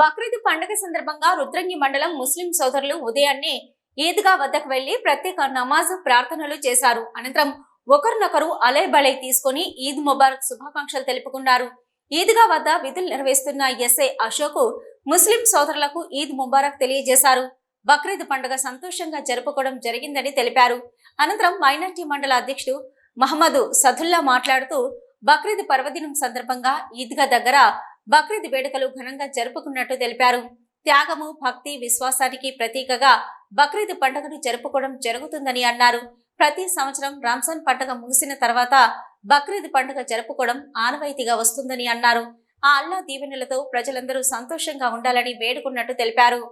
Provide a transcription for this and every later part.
బక్రీద్ పండుగ సందర్భంగా రుద్రంగి మండలం ముస్లిం సోదరులు ఉదయాన్నే ఈద్గా వద్దకు వెళ్ళి ప్రత్యేక నమాజ్ ప్రార్థనలు చేశారు. అనంతరం ఒకరినొకరు అలై బలై తీసుకుని ఈద్ ముబారక్ శుభాకాంక్షలు తెలుపుకున్నారు. ఈద్గా వద్ద విధులు నిర్వహిస్తున్న ఎస్ఐ అశోక్ ముస్లిం సోదరులకు ఈద్ ముబారక్ తెలియజేశారు. బక్రీద్ పండుగ సంతోషంగా జరుపుకోవడం జరిగిందని తెలిపారు. అనంతరం మైనార్టీ మండల అధ్యక్షుడు మహమ్మద్ సదుల్లా మాట్లాడుతూ బక్రీద్ పర్వదినం సందర్భంగా ఈద్గా దగ్గర బక్రీద్ వేడుకలు ఘనంగా జరుపుకున్నట్టు తెలిపారు. త్యాగము భక్తి విశ్వాసానికి ప్రతీకగా బక్రీద్ పండుగను జరుపుకోవడం జరుగుతుందని అన్నారు. ప్రతి సంవత్సరం రంజాన్ పండుగ ముగిసిన తర్వాత బక్రీద్ పండుగ జరుపుకోవడం ఆనవాయితీగా వస్తుందని అన్నారు. ఆ అల్లా దీవెనలతో ప్రజలందరూ సంతోషంగా ఉండాలని వేడుకున్నట్టు తెలిపారు.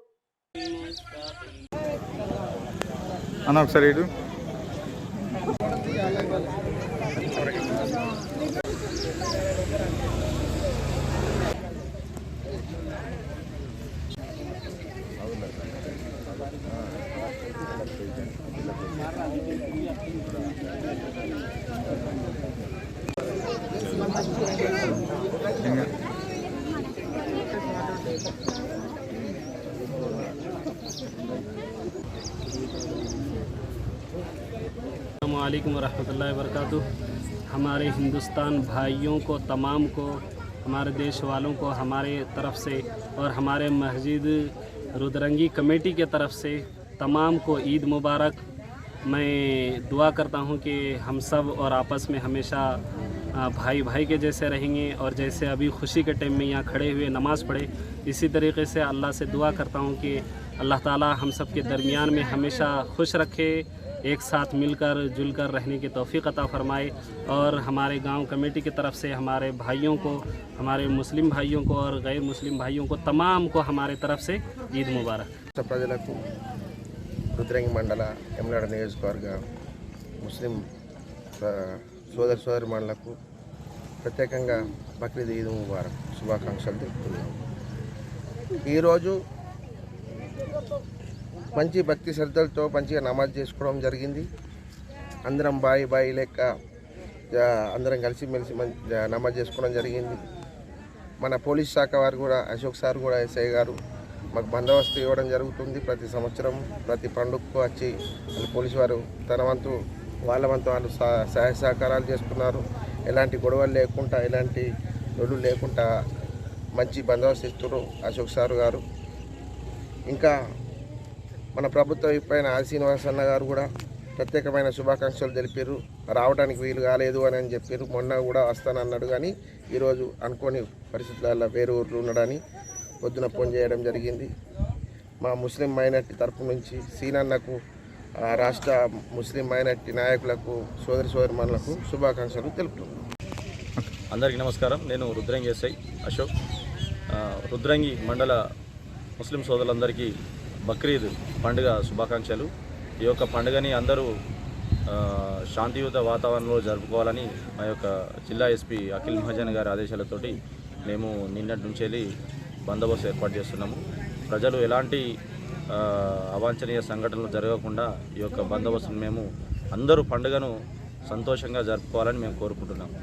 अल्लाम वरहमल वरक हमारे हिंदुस्तान भाइयों को, तमाम को, हमारे देश वालों को, हमारे तरफ़ से और हमारे मस्जिद रुद्रंगी कमेटी के तरफ़ से तमाम को ईद मुबारक। मैं दुआ करता हूँ कि हम सब और आपस में हमेशा भाई भाई के जैसे रहेंगे और जैसे अभी खुशी के टाइम में यहाँ खड़े हुए नमाज़ पढ़े, इसी तरीके से अल्लाह से दुआ करता हूँ कि अल्लाह ताला हम सब के दरमियान में हमेशा खुश रखे एक साथ मिलकर जुलकर रहने की तौफीक अता फरमाए और हमारे गांव कमेटी की तरफ से हमारे भाइयों को हमारे मुस्लिम भाइयों को और गैर मुस्लिम भाइयों को तमाम को हमारे तरफ से ईद मुबारक రాష్ట్ర ప్రజలకు రుద్రంగి మండల ఎమ్లాడ నియోజకవర్గ ముస్లిం ఆ, సోదర సోదరి మండలకు ప్రత్యేకంగా బక్రీద్ ఈద్ ముబారక్ శుభాకాంక్షలు తెలుపుతున్నాము ఈరోజు మంచి భక్తి శ్రద్ధలతో మంచిగా నమాజ్ చేసుకోవడం జరిగింది. అందరం బాయి బాయి లెక్క అందరం కలిసిమెలిసి మంచి నమాజ్ చేసుకోవడం జరిగింది. మన పోలీస్ శాఖ వారు కూడా అశోక్ సార్ కూడా ఎస్ఐ గారు మాకు బందోబస్తు ఇవ్వడం జరుగుతుంది. ప్రతి సంవత్సరం ప్రతి పండుగకు వచ్చి వాళ్ళు పోలీసు వారు తన వంతు వాళ్ళ వంతు వాళ్ళు సహ- సహాయ సహకారాలు చేస్తున్నారు. ఎలాంటి గొడవలు లేకుండా ఎలాంటి లొల్లు లేకుండా మంచి బందోబస్తు ఇస్తున్నారు అశోక్ సార్ గారు. ఇంకా మన ప్రభుత్వం పైన ఆర్ శ్రీనివాస్ అన్న గారు కూడా ప్రత్యేకమైన శుభాకాంక్షలు తెలిపారు. రావడానికి వీలు కాలేదు అని అని చెప్పారు. మొన్న కూడా వస్తానన్నాడు కానీ ఈరోజు అనుకోని పరిస్థితులలో వేరే ఊర్లు ఉన్నాడని పొద్దున ఫోన్ చేయడం జరిగింది. మా ముస్లిం మైనార్టీ తరపు నుంచి సీనన్నకు రాష్ట్ర ముస్లిం మైనార్టీ నాయకులకు సోదరి సోదరిమణులకు శుభాకాంక్షలు తెలుపుతున్నాను అందరికీ నమస్కారం. నేను రుద్రంగి ఎస్ఐ అశోక్ రుద్రంగి మండల ముస్లిం సోదరులందరికీ బక్రీద్ పండుగ శుభాకాంక్షలు. ఈ యొక్క పండుగని అందరూ శాంతియుత వాతావరణంలో జరుపుకోవాలని మా యొక్క జిల్లా ఎస్పీ అఖిల్ మహాజన్ గారి ఆదేశాలతోటి మేము నిన్నటి నుంచి వెళ్ళి బందోబస్తు ఏర్పాటు చేస్తున్నాము. ప్రజలు ఎలాంటి అవాంఛనీయ సంఘటనలు జరగకుండా ఈ యొక్క బందోబస్తును మేము అందరూ పండుగను సంతోషంగా జరుపుకోవాలని మేము కోరుకుంటున్నాము.